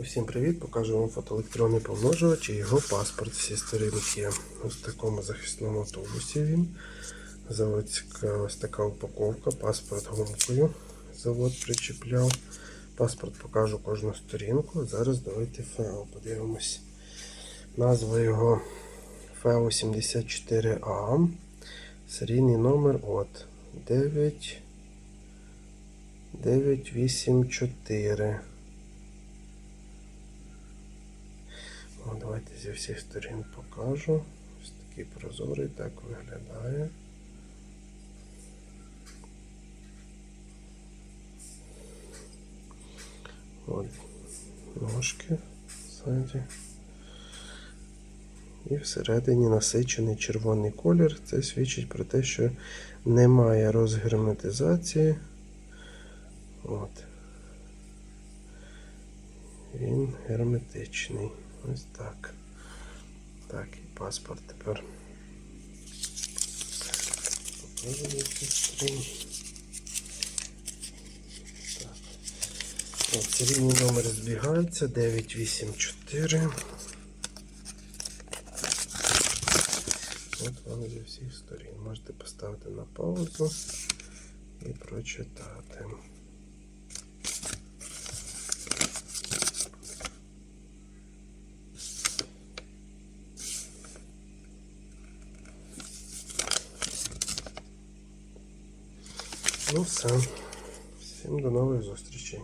Усім привіт! Покажу вам фотоелектронний помножувач і його паспорт. Всі сторінки. Ось в такому захисному автобусі він. Заводська ось така упаковка, паспорт гумкою. Завод причіпляв. Паспорт покажу кожну сторінку. Зараз давайте ФЕО подивимось. Назва його ФЕО 74А. Серійний номер от 9 984. Давайте зі всіх сторін покажу. Ось такий прозорий так виглядає. От ножки ззаді. І всередині насичений червоний колір. Це свідчить про те, що немає розгерметизації. От. Він герметичний. Ось так. Так, і паспорт тепер. Так. Серійний номер збігається 984. От вам зі всіх сторін. Можете поставити на паузу і прочитати. Ну все. Всім до нових зустрічей.